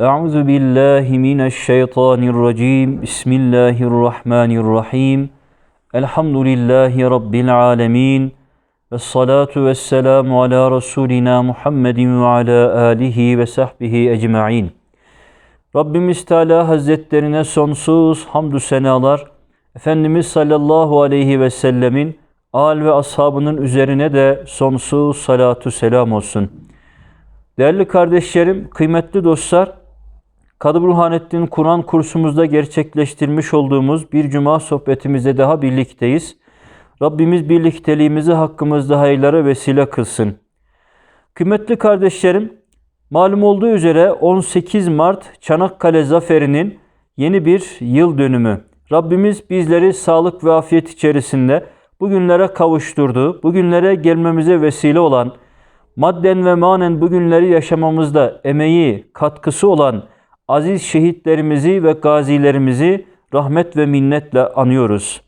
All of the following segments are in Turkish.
أعوذ بالله من الشيطان الرجيم بسم الله الرحمن الرحيم الحمد لله رب العالمين والصلاة والسلام على رسولنا Muhammed ve ala alihi ve sahbihi ecma'in. Rabbimiz Teala Hazretlerine sonsuz hamdü senalar, Efendimiz sallallahu aleyhi ve sellemin al ve ashabının üzerine de sonsuz salatu selam olsun. Değerli kardeşlerim, kıymetli dostlar, Kadı Burhanettin Kur'an kursumuzda gerçekleştirmiş olduğumuz bir cuma sohbetimizde daha birlikteyiz. Rabbimiz birlikteliğimizi hakkımızda hayırlara vesile kılsın. Kıymetli kardeşlerim, malum olduğu üzere 18 Mart Çanakkale Zaferi'nin yeni bir yıl dönümü. Rabbimiz bizleri sağlık ve afiyet içerisinde bugünlere kavuşturdu. Bugünlere gelmemize vesile olan, madden ve manen bugünleri yaşamamızda emeği, katkısı olan aziz şehitlerimizi ve gazilerimizi rahmet ve minnetle anıyoruz.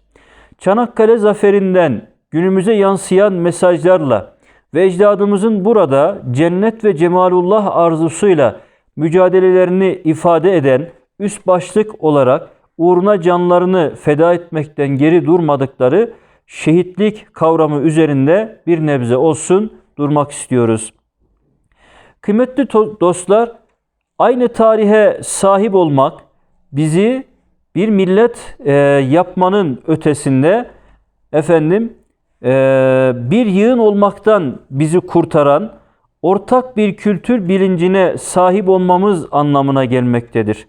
Çanakkale zaferinden günümüze yansıyan mesajlarla ve ecdadımızın burada cennet ve cemalullah arzusuyla mücadelelerini ifade eden üst başlık olarak uğruna canlarını feda etmekten geri durmadıkları şehitlik kavramı üzerinde bir nebze olsun durmak istiyoruz. Kıymetli dostlar, aynı tarihe sahip olmak bizi bir millet e, yapmanın ötesinde efendim e, bir yığın olmaktan bizi kurtaran ortak bir kültür bilincine sahip olmamız anlamına gelmektedir.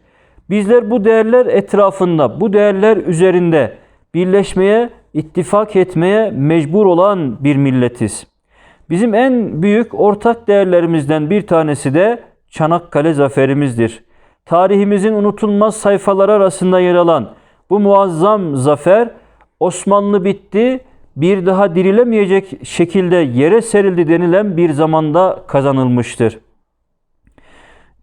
Bizler bu değerler etrafında, bu değerler üzerinde birleşmeye, ittifak etmeye mecbur olan bir milletiz. Bizim en büyük ortak değerlerimizden bir tanesi de Çanakkale zaferimizdir. Tarihimizin unutulmaz sayfalar arasında yer alan bu muazzam zafer Osmanlı bitti, bir daha dirilemeyecek şekilde yere serildi denilen bir zamanda kazanılmıştır.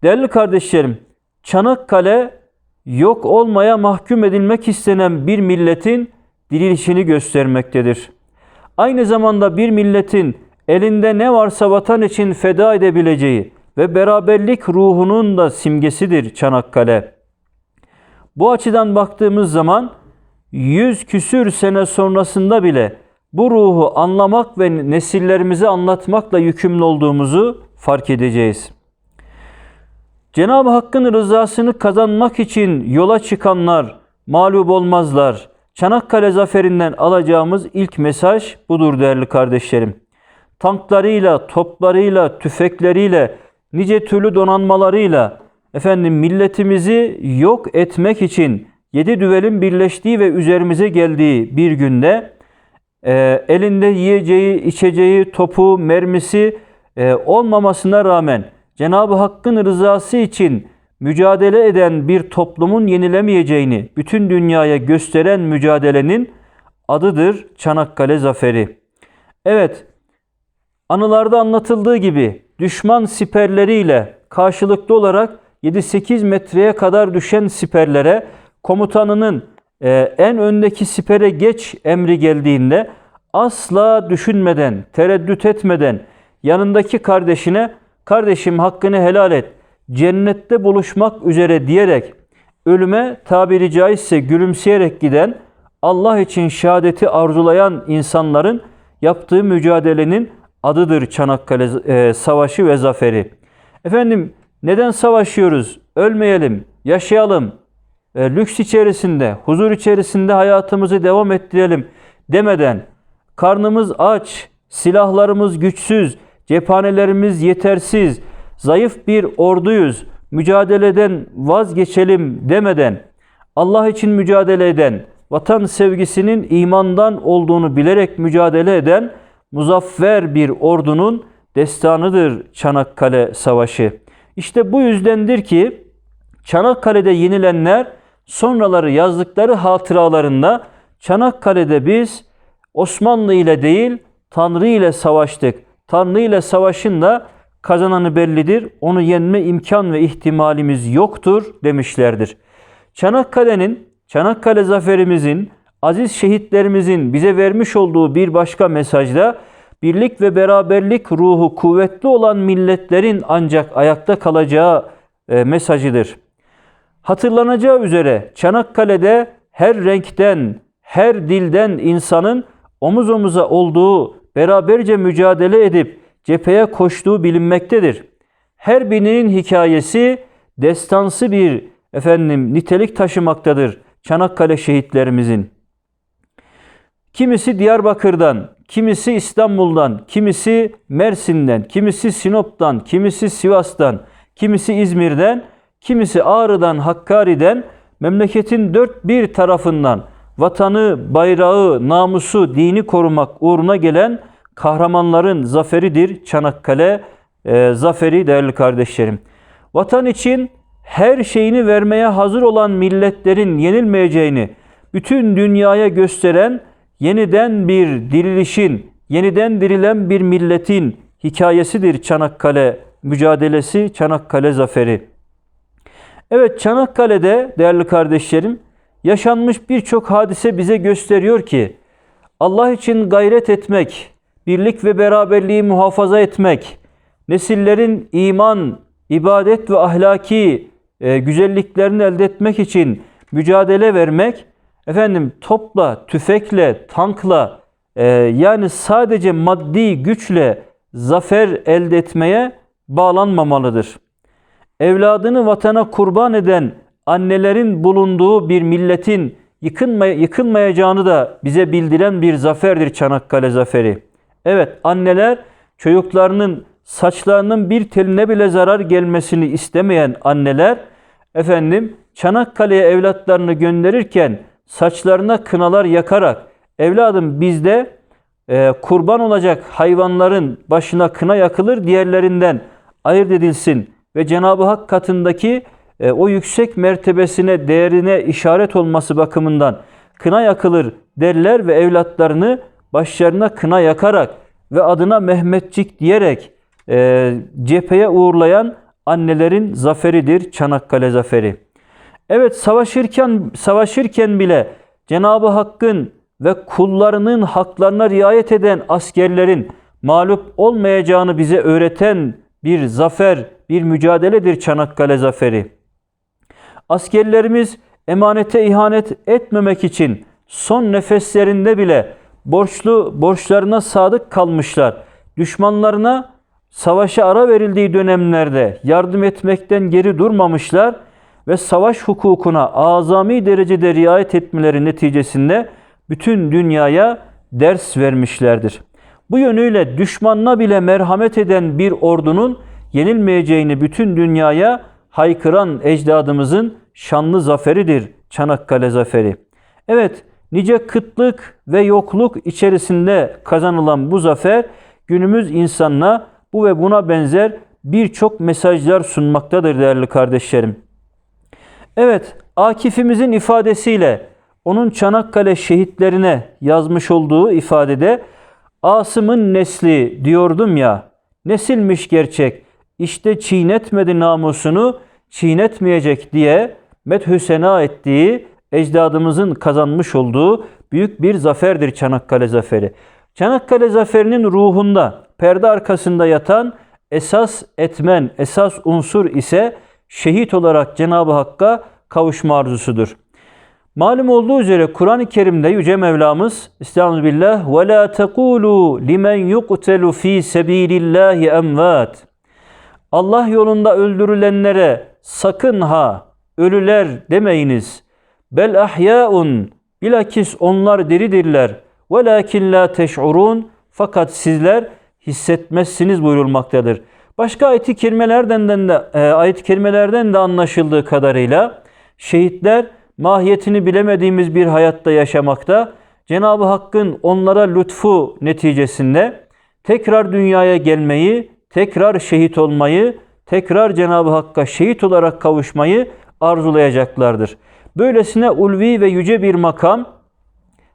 Değerli kardeşlerim, Çanakkale yok olmaya mahkum edilmek istenen bir milletin dirilişini göstermektedir. Aynı zamanda bir milletin elinde ne varsa vatan için feda edebileceği ve beraberlik ruhunun da simgesidir Çanakkale. Bu açıdan baktığımız zaman yüz küsür sene sonrasında bile bu ruhu anlamak ve nesillerimize anlatmakla yükümlü olduğumuzu fark edeceğiz. Cenab-ı Hakk'ın rızasını kazanmak için yola çıkanlar mağlup olmazlar. Çanakkale zaferinden alacağımız ilk mesaj budur değerli kardeşlerim. Tanklarıyla, toplarıyla, tüfekleriyle, nice türlü donanmalarıyla efendim milletimizi yok etmek için yedi düvelin birleştiği ve üzerimize geldiği bir günde e, elinde yiyeceği, içeceği, topu, mermisi e, olmamasına rağmen Cenab-ı Hakk'ın rızası için mücadele eden bir toplumun yenilemeyeceğini bütün dünyaya gösteren mücadelenin adıdır Çanakkale Zaferi. Evet, anılarda anlatıldığı gibi düşman siperleriyle karşılıklı olarak 7-8 metreye kadar düşen siperlere komutanının e, en öndeki sipere geç emri geldiğinde asla düşünmeden, tereddüt etmeden yanındaki kardeşine kardeşim hakkını helal et, cennette buluşmak üzere diyerek ölüme tabiri caizse gülümseyerek giden Allah için şehadeti arzulayan insanların yaptığı mücadelenin adıdır Çanakkale e, Savaşı ve Zaferi. Efendim neden savaşıyoruz? Ölmeyelim, yaşayalım, e, lüks içerisinde, huzur içerisinde hayatımızı devam ettirelim demeden karnımız aç, silahlarımız güçsüz, cephanelerimiz yetersiz, zayıf bir orduyuz, mücadeleden vazgeçelim demeden Allah için mücadele eden, vatan sevgisinin imandan olduğunu bilerek mücadele eden muzaffer bir ordunun destanıdır Çanakkale Savaşı. İşte bu yüzdendir ki Çanakkale'de yenilenler sonraları yazdıkları hatıralarında Çanakkale'de biz Osmanlı ile değil Tanrı ile savaştık. Tanrı ile savaşın da kazananı bellidir. Onu yenme imkan ve ihtimalimiz yoktur demişlerdir. Çanakkale'nin, Çanakkale zaferimizin, aziz şehitlerimizin bize vermiş olduğu bir başka mesajda birlik ve beraberlik ruhu kuvvetli olan milletlerin ancak ayakta kalacağı e, mesajıdır. Hatırlanacağı üzere Çanakkale'de her renkten, her dilden insanın omuz omuza olduğu, beraberce mücadele edip cepheye koştuğu bilinmektedir. Her birinin hikayesi destansı bir efendim nitelik taşımaktadır Çanakkale şehitlerimizin. Kimisi Diyarbakır'dan, kimisi İstanbul'dan, kimisi Mersin'den, kimisi Sinop'tan, kimisi Sivas'tan, kimisi İzmir'den, kimisi Ağrı'dan, Hakkari'den, memleketin dört bir tarafından vatanı, bayrağı, namusu, dini korumak uğruna gelen kahramanların zaferidir Çanakkale e, zaferi değerli kardeşlerim. Vatan için her şeyini vermeye hazır olan milletlerin yenilmeyeceğini bütün dünyaya gösteren yeniden bir dirilişin, yeniden dirilen bir milletin hikayesidir Çanakkale mücadelesi, Çanakkale zaferi. Evet Çanakkale'de değerli kardeşlerim yaşanmış birçok hadise bize gösteriyor ki Allah için gayret etmek, birlik ve beraberliği muhafaza etmek, nesillerin iman, ibadet ve ahlaki e, güzelliklerini elde etmek için mücadele vermek, efendim topla, tüfekle, tankla e, yani sadece maddi güçle zafer elde etmeye bağlanmamalıdır. Evladını vatana kurban eden annelerin bulunduğu bir milletin yıkılmay yıkılmayacağını da bize bildiren bir zaferdir Çanakkale zaferi. Evet anneler çocuklarının saçlarının bir teline bile zarar gelmesini istemeyen anneler efendim Çanakkale'ye evlatlarını gönderirken saçlarına kınalar yakarak evladım bizde e, kurban olacak hayvanların başına kına yakılır diğerlerinden ayırt edilsin ve Cenab-ı Hak katındaki e, o yüksek mertebesine değerine işaret olması bakımından kına yakılır derler ve evlatlarını başlarına kına yakarak ve adına Mehmetçik diyerek e, cepheye uğurlayan annelerin zaferidir Çanakkale zaferi. Evet savaşırken savaşırken bile Cenab-ı Hakk'ın ve kullarının haklarına riayet eden askerlerin mağlup olmayacağını bize öğreten bir zafer, bir mücadeledir Çanakkale zaferi. Askerlerimiz emanete ihanet etmemek için son nefeslerinde bile borçlu borçlarına sadık kalmışlar. Düşmanlarına savaşa ara verildiği dönemlerde yardım etmekten geri durmamışlar ve savaş hukukuna azami derecede riayet etmeleri neticesinde bütün dünyaya ders vermişlerdir. Bu yönüyle düşmanına bile merhamet eden bir ordunun yenilmeyeceğini bütün dünyaya haykıran ecdadımızın şanlı zaferidir Çanakkale zaferi. Evet, nice kıtlık ve yokluk içerisinde kazanılan bu zafer günümüz insanına bu ve buna benzer birçok mesajlar sunmaktadır değerli kardeşlerim. Evet, Akif'imizin ifadesiyle onun Çanakkale şehitlerine yazmış olduğu ifadede Asım'ın nesli diyordum ya, nesilmiş gerçek, işte çiğnetmedi namusunu, çiğnetmeyecek diye methü sena ettiği ecdadımızın kazanmış olduğu büyük bir zaferdir Çanakkale Zaferi. Çanakkale Zaferi'nin ruhunda, perde arkasında yatan esas etmen, esas unsur ise şehit olarak Cenab-ı Hakk'a kavuşma arzusudur. Malum olduğu üzere Kur'an-ı Kerim'de Yüce Mevlamız Estaizu billah ve la tekulu limen yuqtelu fi sabilillahi emvat. Allah yolunda öldürülenlere sakın ha ölüler demeyiniz. Bel ahyaun bilakis onlar diridirler. Velakin la teş'urun fakat sizler hissetmezsiniz buyurulmaktadır. Başka ayet-i kerimelerden de e, ayet-i kerimelerden de anlaşıldığı kadarıyla şehitler mahiyetini bilemediğimiz bir hayatta yaşamakta. Cenab-ı Hakk'ın onlara lütfu neticesinde tekrar dünyaya gelmeyi, tekrar şehit olmayı, tekrar Cenab-ı Hakk'a şehit olarak kavuşmayı arzulayacaklardır. Böylesine ulvi ve yüce bir makam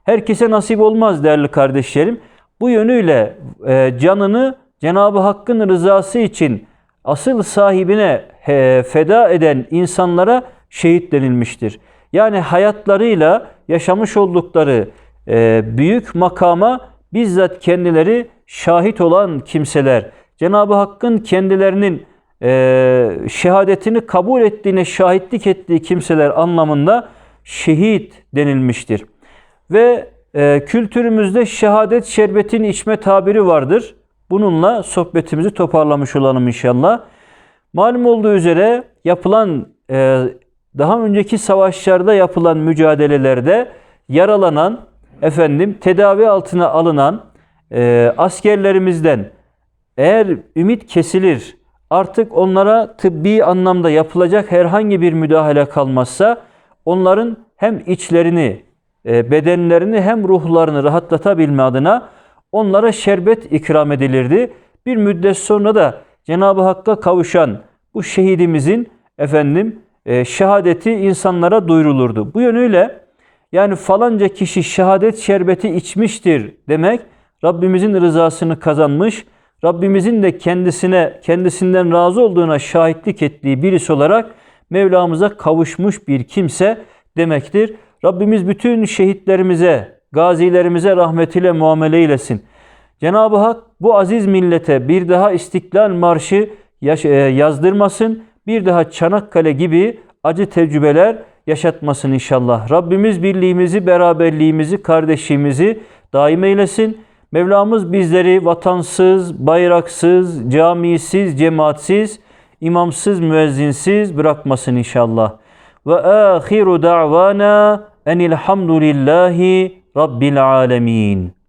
herkese nasip olmaz değerli kardeşlerim. Bu yönüyle e, canını Cenab-ı Hakk'ın rızası için asıl sahibine e, feda eden insanlara şehit denilmiştir. Yani hayatlarıyla yaşamış oldukları e, büyük makama bizzat kendileri şahit olan kimseler. Cenab-ı Hakk'ın kendilerinin e, şehadetini kabul ettiğine şahitlik ettiği kimseler anlamında şehit denilmiştir. Ve kültürümüzde şehadet şerbetini içme tabiri vardır. Bununla sohbetimizi toparlamış olalım inşallah. Malum olduğu üzere yapılan e, daha önceki savaşlarda yapılan mücadelelerde yaralanan, efendim tedavi altına alınan e, askerlerimizden eğer ümit kesilir, artık onlara tıbbi anlamda yapılacak herhangi bir müdahale kalmazsa onların hem içlerini, e, bedenlerini hem ruhlarını rahatlatabilme adına onlara şerbet ikram edilirdi. Bir müddet sonra da Cenab-ı Hakk'a kavuşan bu şehidimizin efendim e, şehadeti insanlara duyurulurdu. Bu yönüyle yani falanca kişi şehadet şerbeti içmiştir demek Rabbimizin rızasını kazanmış, Rabbimizin de kendisine kendisinden razı olduğuna şahitlik ettiği birisi olarak Mevlamıza kavuşmuş bir kimse demektir. Rabbimiz bütün şehitlerimize, gazilerimize rahmetiyle muamele eylesin. Cenab-ı Hak bu aziz millete bir daha İstiklal Marşı e, yazdırmasın. Bir daha Çanakkale gibi acı tecrübeler yaşatmasın inşallah. Rabbimiz birliğimizi, beraberliğimizi, kardeşliğimizi daim eylesin. Mevlamız bizleri vatansız, bayraksız, camisiz, cemaatsiz, imamsız, müezzinsiz bırakmasın inşallah. Ve ahiru da'vana enilhamdülillahi رب العالمين.